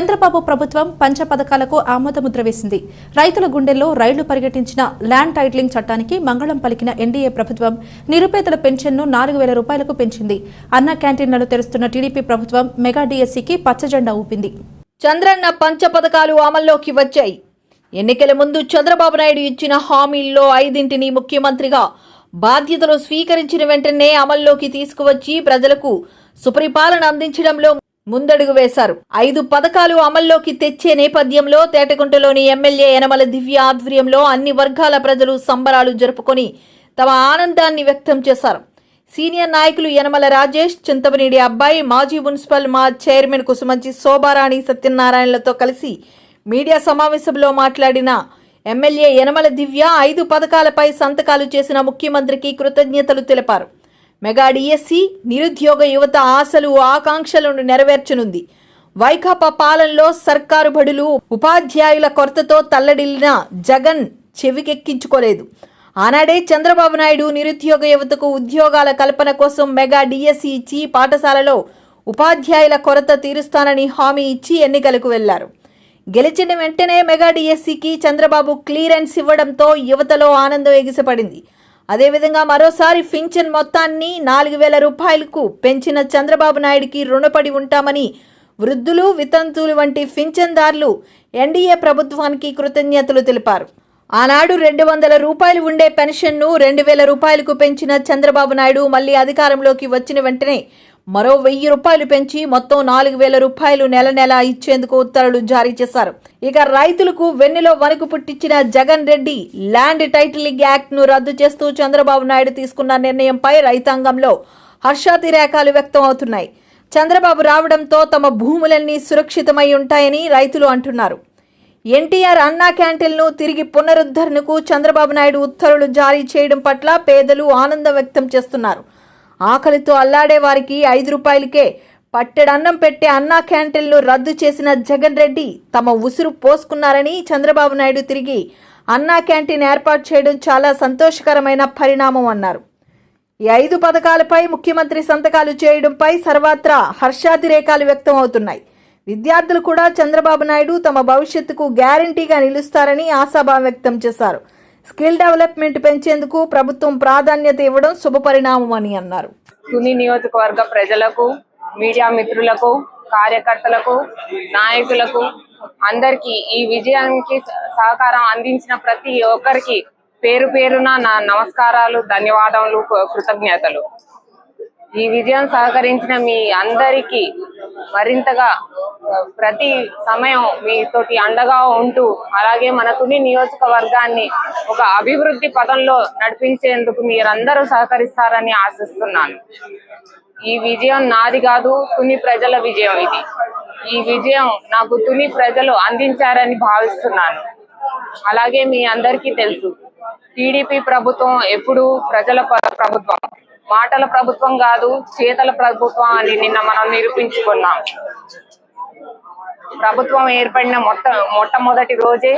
చంద్రబాబు ప్రభుత్వం పంచ పథకాలకు ఆమోదముద్ర వేసింది. రైతుల గుండెల్లో రైళ్ళు పరిగెట్టించిన ల్యాండ్ టైటిలింగ్ చట్టానికి మంగళం పలికిన ఎన్డీఏ ప్రభుత్వం నిరుపేదల పెన్షన్ను నాలుగు వేల రూపాయలకు పెంచింది. అన్న క్యాంటీన్లను తెరుస్తున్న టీడీపీ ప్రభుత్వం మెగా డీఎస్సీకి పచ్చజెండా ఊపింది. చంద్రన్న పంచ పథకాలు అమల్లోకి వచ్చాయి. ఎన్నికల ముందు చంద్రబాబు నాయుడు ఇచ్చిన హామీల్లో ఐదింటిని ముఖ్యమంత్రిగా బాధ్యతలు స్వీకరించిన వెంటనే అమల్లోకి తీసుకువచ్చి ప్రజలకు సుపరిపాలన అందించడంలో ముందడుగు వేశారు. ఐదు పథకాలు అమల్లోకి తెచ్చే నేపథ్యంలో తేటగుంటలోని ఎమ్మెల్యే యనమల దివ్య ఆధ్వర్యంలో అన్ని వర్గాల ప్రజలు సంబరాలు జరుపుకొని తమ ఆనందాన్ని వ్యక్తం చేశారు. సీనియర్ నాయకులు యనమల రాజేష్ చింతమనేడి అబ్బాయి మాజీ మున్సిపల్ మా చైర్మన్ కుసుమంచి శోభారాణి సత్యనారాయణలతో కలిసి మీడియా సమావేశంలో మాట్లాడిన ఎమ్మెల్యే యనమల దివ్య ఐదు పథకాలపై సంతకాలు చేసిన ముఖ్యమంత్రికి కృతజ్ఞతలు తెలిపారు. మెగా డిఎస్సి నిరుద్యోగ యువత ఆశలు ఆకాంక్షలను నెరవేర్చనుంది. వైకాపా పాలనలో సర్కారు బడులు ఉపాధ్యాయుల కొరతతో తల్లడిల్లిన జగన్ చెవికెక్కించుకోలేదు. ఆనాడే చంద్రబాబు నాయుడు నిరుద్యోగ యువతకు ఉద్యోగాల కల్పన కోసం మెగా డిఎస్సి ఇచ్చి పాఠశాలలో ఉపాధ్యాయుల కొరత తీరుస్తానని హామీ ఇచ్చి ఎన్నికలకు వెళ్ళారు. గెలిచిన వెంటనే మెగా డిఎస్సికి చంద్రబాబు క్లియరెన్స్ ఇవ్వడంతో యువతలో ఆనందం ఎగిసిపడింది. అదేవిధంగా మరోసారి పింఛన్ మొత్తాన్ని నాలుగు వేల రూపాయలకు పెంచిన చంద్రబాబు నాయుడికి రుణపడి ఉంటామని వృద్ధులు వితంతువులు వంటి పింఛన్దారులు ఎన్డీఏ ప్రభుత్వానికి కృతజ్ఞతలు తెలిపారు. ఆనాడు రెండు వందల రూపాయలు ఉండే పెన్షన్ను రెండు వేల రూపాయలకు పెంచిన చంద్రబాబు నాయుడు మళ్ళీ అధికారంలోకి వచ్చిన వెంటనే మరో వెయ్యి రూపాయలు పెంచి మొత్తం నాలుగు వేల రూపాయలు నెల నెల ఇచ్చేందుకు ఉత్తర్వులు జారీ చేశారు. ఇక రైతులకు వెన్నెలో వణుకు పుట్టించిన జగన్ రెడ్డి ల్యాండ్ టైటిలింగ్ యాక్ట్ను రద్దు చేస్తూ చంద్రబాబు నాయుడు తీసుకున్న నిర్ణయంపై రైతాంగంలో హర్షాతిరేకాలు వ్యక్తం అవుతున్నాయి. చంద్రబాబు రావడంతో తమ భూములన్నీ సురక్షితమై ఉంటాయని రైతులు అంటున్నారు. ఎన్టీఆర్ అన్నా క్యాంటీన్ను తిరిగి పునరుద్ధరణకు చంద్రబాబు నాయుడు ఉత్తర్వులు జారీ చేయడం పట్ల పేదలు ఆనందం వ్యక్తం చేస్తున్నారు. ఆకలితో అల్లాడే వారికి ఐదు రూపాయలకే పట్టెడన్నం పెట్టే అన్నా క్యాంటీన్లు రద్దు చేసిన జగన్ రెడ్డి తమ ఉసురు పోసుకున్నారని చంద్రబాబు నాయుడు తిరిగి అన్నా క్యాంటీన్ ఏర్పాటు చేయడం చాలా సంతోషకరమైన పరిణామం అన్నారు. ఈ ఐదు పథకాలపై ముఖ్యమంత్రి సంతకాలు చేయడంపై సర్వత్రా హర్షాతిరేకాలు వ్యక్తం అవుతున్నాయి. విద్యార్థులు కూడా చంద్రబాబు నాయుడు తమ భవిష్యత్తుకు గ్యారంటీగా నిలుస్తారని ఆశాభావం వ్యక్తం చేశారు. స్కిల్ డెవలప్మెంట్ పెంచేందుకు ప్రభుత్వం ప్రాధాన్యత ఇవ్వడం శుభపరిణామం అని అన్నారు. తుని నియోజకవర్గ ప్రజలకు మీడియా మిత్రులకు కార్యకర్తలకు నాయకులకు అందరికీ ఈ విజయానికి సహకారం అందించిన ప్రతి ఒక్కరికి పేరు పేరున నా నమస్కారాలు ధన్యవాదములు కృతజ్ఞతలు. ఈ విజయం సహకరించిన మీ అందరికీ మరింతగా ప్రతి సమయం మీతోటి అండగా ఉంటూ అలాగే మన తుని నియోజకవర్గాన్ని ఒక అభివృద్ధి పదంలో నడిపించేందుకు మీరందరూ సహకరిస్తారని ఆశిస్తున్నాను. ఈ విజయం నాది కాదు తుని ప్రజల విజయం ఇది. ఈ విజయం నాకు తుని ప్రజలు అందించారని భావిస్తున్నాను. అలాగే మీ అందరికీ తెలుసు టీడీపీ ప్రభుత్వం ఎప్పుడు ప్రజల ప్రభుత్వం. మాటల ప్రభుత్వం కాదు చేతల ప్రభుత్వం అని నిన్న మనం నిరూపించుకున్నాం. ప్రభుత్వం ఏర్పడిన మొట్ట మొట్టమొదటి రోజే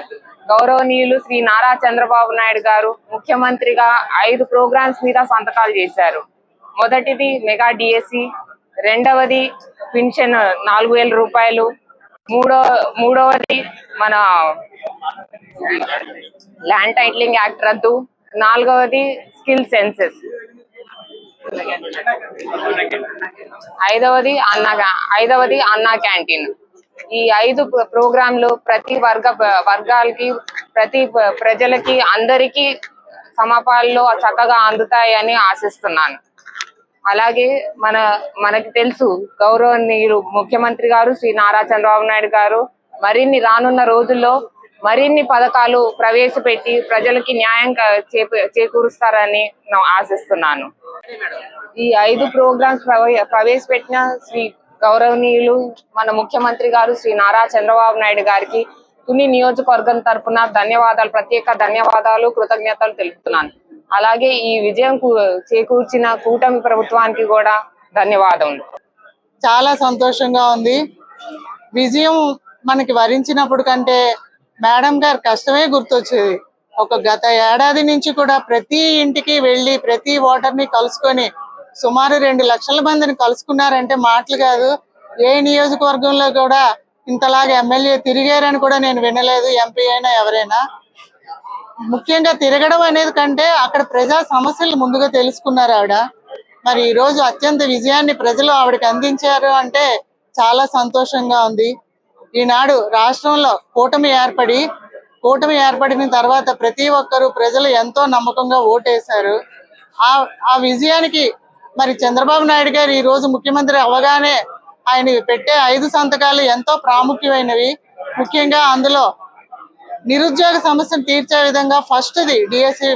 గౌరవనీయులు శ్రీ నారా చంద్రబాబు నాయుడు గారు ముఖ్యమంత్రిగా ఐదు ప్రోగ్రామ్స్ మీద సంతకాలు చేశారు. మొదటిది మెగా డిఎస్సి రెండవది పెన్షన్ నాలుగు వేల రూపాయలు మూడో మూడవది మన ల్యాండ్ టైటిలింగ్ యాక్ట్ రద్దు నాలుగవది స్కిల్ సెన్సెస్. ఐదవది అన్న ఐదవది అన్నా క్యాంటీన్. ఈ ఐదు ప్రోగ్రాంలు ప్రతి వర్గ వర్గాలకి ప్రతి ప్రజలకి అందరికీ సమపాల్లో చక్కగా అందుతాయని ఆశిస్తున్నాను. అలాగే మన మనకి తెలుసు గౌరవనీయులు ముఖ్యమంత్రి గారు శ్రీ నారా చంద్రబాబు నాయుడు గారు మరిన్ని రానున్న రోజుల్లో మరిన్ని పథకాలు ప్రవేశపెట్టి ప్రజలకి న్యాయం చేకూరుస్తారని ఆశిస్తున్నాను. ఈ ఐదు ప్రోగ్రామ్స్ ప్రవేశపెట్టిన శ్రీ గౌరవనీయులు మన ముఖ్యమంత్రి గారు శ్రీ నారా చంద్రబాబు నాయుడు గారికి తుని నియోజకవర్గం తరపున ధన్యవాదాలు ప్రత్యేక ధన్యవాదాలు కృతజ్ఞతలు తెలుపుతున్నాను. అలాగే ఈ విజయం చేకూర్చిన కూటమి ప్రభుత్వానికి కూడా ధన్యవాదములు. చాలా సంతోషంగా ఉంది. విజయం మనకి వరించినప్పుడు కంటే మేడం గారి కష్టమే గుర్తొచ్చేది. ఒక గత ఏడాది నుంచి కూడా ప్రతి ఇంటికి వెళ్ళి ప్రతి ఓటర్ని కలుసుకొని సుమారు రెండు లక్షల మందిని కలుసుకున్నారంటే మాటలు కాదు. ఏ నియోజకవర్గంలో కూడా ఇంతలాగా ఎమ్మెల్యే తిరిగారని కూడా నేను వినలేదు ఎంపీ అయినా ఎవరైనా. ముఖ్యంగా తిరగడం అనేది కంటే అక్కడ ప్రజా సమస్యలు ముందుగా తెలుసుకున్నారు ఆవిడ. మరి ఈ రోజు అత్యంత విజయాన్ని ప్రజలు ఆవిడకి అందించారు అంటే చాలా సంతోషంగా ఉంది. ఈనాడు రాష్ట్రంలో కూటమి ఏర్పడి కూటమి ఏర్పడిన తర్వాత ప్రతి ఒక్కరూ ప్రజలు ఎంతో నమ్మకంగా ఓటేశారు. ఆ ఆ విజయానికి మరి చంద్రబాబు నాయుడు గారు ఈ రోజు ముఖ్యమంత్రి అవగానే ఆయన పెట్టే ఐదు సంతకాలు ఎంతో ప్రాముఖ్యమైనవి. ముఖ్యంగా అందులో నిరుద్యోగ సమస్యను తీర్చే విధంగా ఫస్ట్ ది డిఎస్సి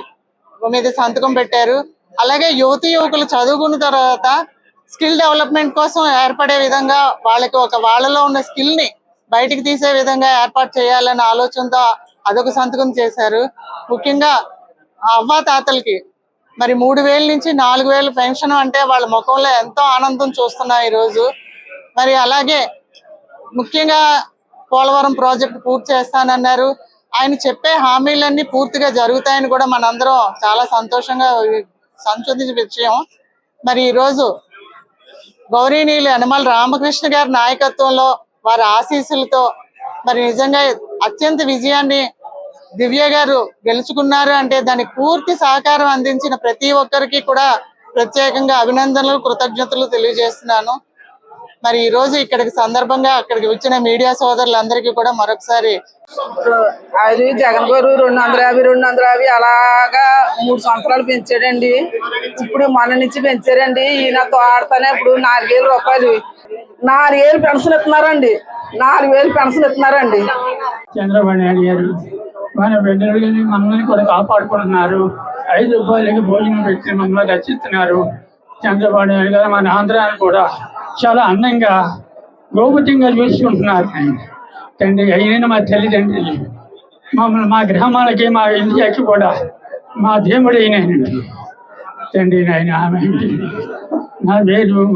మీద సంతకం పెట్టారు. అలాగే యువతి యువకులు చదువుకున్న తర్వాత స్కిల్ డెవలప్మెంట్ కోసం ఏర్పడే విధంగా వాళ్ళకి ఒక వాళ్ళలో ఉన్న స్కిల్ని బయటికి తీసే విధంగా ఏర్పాటు చేయాలనే ఆలోచనతో అదొక సంతకం చేశారు. ముఖ్యంగా ఆ అవ్వ తాతలకి. మరి మూడు వేల నుంచి నాలుగు వేలు పెన్షన్ అంటే వాళ్ళ ముఖంలో ఎంతో ఆనందం చూస్తున్నాం ఈ రోజు. మరి అలాగే ముఖ్యంగా పోలవరం ప్రాజెక్ట్ పూర్తి చేస్తానన్నారు. ఆయన చెప్పే హామీలన్నీ పూర్తిగా జరుగుతాయని కూడా మనందరం చాలా సంతోషంగా సంచోదించే విషయం. మరి ఈ రోజు గౌరీనీయులు యనమల రామకృష్ణ గారి నాయకత్వంలో వారి ఆశీస్సులతో మరి నిజంగా అత్యంత విజయాన్ని దివ్య గారు గెలుచుకున్నారు అంటే దానికి పూర్తి సహకారం అందించిన ప్రతి ఒక్కరికి కూడా ప్రత్యేకంగా అభినందనలు కృతజ్ఞతలు తెలియజేస్తున్నాను. మరి ఈ రోజు ఇక్కడికి సందర్భంగా అక్కడికి వచ్చిన మీడియా సోదరులందరికీ కూడా మరొకసారి అది జగన్ గారు రెండు వందల యాభై రెండు వందల యాభై అలాగా మూడు సంవత్సరాలు పెంచాడండి. ఇప్పుడు మన నుంచి పెంచారండి. ఈయన తోడతానే ఇప్పుడు నాలుగేలు రూపాయలు. నాలుగు వేలు పెన్షన్ ఇస్తున్నారండి. నాలుగు వేలు పెన్షన్ ఇస్తున్నారండి. చంద్రబాబు నాయుడు గారు మన బిడ్డలని మనల్ని కూడా కాపాడుకుంటున్నారు. ఐదు రూపాయలకి భోజనం పెట్టి మమ్మల్ని రచిస్తున్నారు చంద్రబాబు నాయుడు గారు మన ఆంధ్రాన్ని కూడా చాలా అందంగా గోపతంగా చూసుకుంటున్నారు. తండ్రి అయిన మా తల్లిదండ్రులు మమ్మల్ని మా గ్రామాలకి మా ఇండియాకి కూడా మా దేవుడు అయినానండి తండ్రి నాయన ఆమె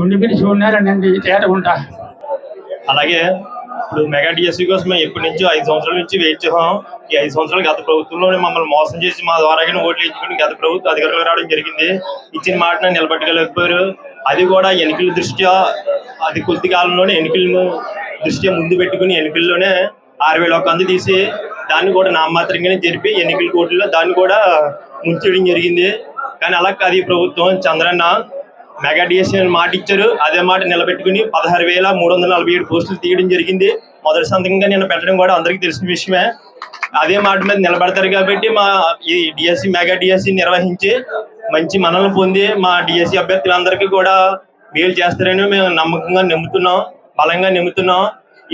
ఉండి పిలిచి ఉన్నారనండి అలాగే ఇప్పుడు మెగా డిఎస్సీ కోసం ఎప్పటి నుంచో ఐదు సంవత్సరాల నుంచి వెయిట్ చేసాం ఈ ఐదు సంవత్సరాలు గత ప్రభుత్వంలోనే మమ్మల్ని మోసం చేసి మా ద్వారా ఓట్లు ఇచ్చుకుని గత ప్రభుత్వం అధికారులు రావడం జరిగింది. ఇచ్చిన మాటను నిలబెట్టగలేకపోయారు అది కూడా ఎన్నికల దృష్ట్యా అది కొద్ది కాలంలోనే ఎన్నికలను దృష్ట్యా ముందు పెట్టుకుని ఎన్నికల్లోనే ఆరు వేల ఒక అందు తీసి దాన్ని కూడా నామమాత్రంగానే జరిపి ఎన్నికల కోర్టులో దాన్ని కూడా ముంచేయడం జరిగింది. కానీ అలా కాదు ఈ ప్రభుత్వం. చంద్రన్న మెగా డిఎస్ఎన్ అని మాట ఇచ్చారు. అదే మాట నిలబెట్టుకుని పదహారు వేల మూడు వందల నలభై ఏడు పోస్టులు తీయడం జరిగింది. మొదటి సంతకంగా నేను పెట్టడం కూడా అందరికీ తెలిసిన విషయమే. అదే మాట మీద నిలబడతారు కాబట్టి మా ఈ డిఎస్సి మెగా డిఎస్సి నిర్వహించి మంచి మనల్ని పొంది మా డిఎస్సి అభ్యర్థులందరికీ కూడా మేలు చేస్తారని మేము నమ్మకంగా నమ్ముతున్నాం బలంగా నమ్ముతున్నాం.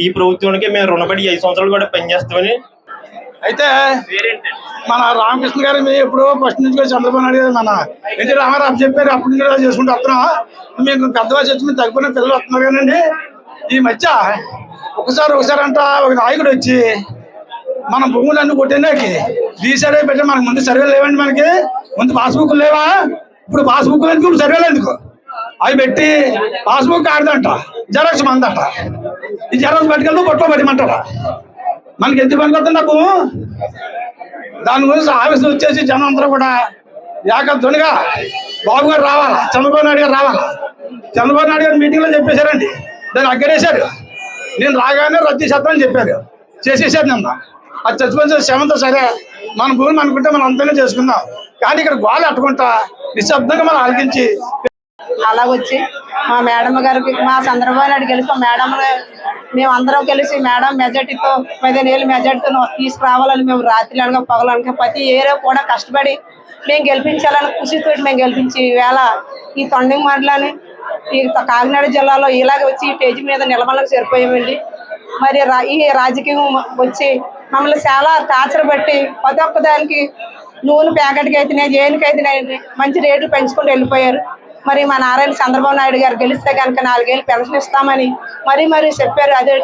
ఈ ప్రభుత్వానికి మేము రుణపడి ఐదు సంవత్సరాలు కూడా పనిచేస్తామని అయితే మన రామకృష్ణ గారు మేము ఎప్పుడు ఫస్ట్ నుంచి కూడా చంద్రబాబు నాయుడు గారు మన ఎన్టీ రామారావు చెప్పారు అప్పటి నుంచి కూడా చేసుకుంటూ వస్తున్నాం. మేము పెద్ద వయసు వచ్చి మేము తగ్గిపోయిన పిల్లలు వస్తున్నారు కానండి. ఈ మధ్య ఒకసారి ఒకసారి అంట ఒక నాయకుడు వచ్చి మన భూములన్నీ కొట్టేనాకి రీసర్వే పెట్టి మనకు ముందు సర్వేలు లేవండి మనకి. ముందు పాస్బుక్ లేవా? ఇప్పుడు పాస్బుక్ ఎందుకు? ఇప్పుడు సర్వేలు ఎందుకు? అవి పెట్టి పాస్బుక్ ఆడదంట జెరాక్స్ మందంట. ఈ జెరాక్స్ పట్టుకెళ్తూ బొట్లో పడిమంటారా మనకి ఎందుకు పనికొస్తుంది నాకు? దాని గురించి ఆఫీసులు వచ్చేసి జనం అందరూ కూడా ఏకధ్వనిగా బాబు గారు రావాలా? చంద్రబాబు నాయుడు గారు రావాలా? చంద్రబాబు నాయుడు గారు మీటింగ్లో చెప్పేశారండి. దాన్ని అగ్గరేశారు. నేను రాగానే రద్దు చేస్తానని చెప్పారు. చేసేసారు నిన్న. అది చచ్చిపోయిన శవంతో సరే మన భూమి అనుకుంటే మనం అంతనే చేసుకుందాం. కానీ ఇక్కడ గోళ అట్టుకుంటా నిశ్శబ్దంగా మనం ఆలకించి అలాగొచ్చి మా మేడం గారికి మా చంద్రబాబు నాయుడు కలిసి మేడం మేము అందరం కలిసి మేడం మెజార్టీతో పదిహేను ఏళ్ళు మెజార్టీతో తీసుకురావాలని మేము రాత్రి అనగా పగలనక ప్రతి ఏరియా కూడా కష్టపడి మేము గెలిపించాలని కృషితో మేము గెలిపించి ఈవేళ ఈ తొండింగ్ మండలాన్ని ఈ కాకినాడ జిల్లాలో ఇలాగ వచ్చి ఈ స్టేజ్ మీద నిలబడలకు సరిపోయామండి మరి రా- ఈ రాజకీయం వచ్చి మమ్మల్ని చాలా టార్చర్ బట్టి ప్రతి ఒక్క దానికి నూనె ప్యాకెట్కి అయితేనే దేనికైతేనే మంచి రేట్లు పెంచుకుంటూ వెళ్ళిపోయారు. మరి మా నారాయణ చంద్రబాబు నాయుడు గారు గెలిస్తే కనుక నాలుగేళ్ళు పెన్షన్ ఇస్తామని మరీ మరీ చెప్పారు. అదే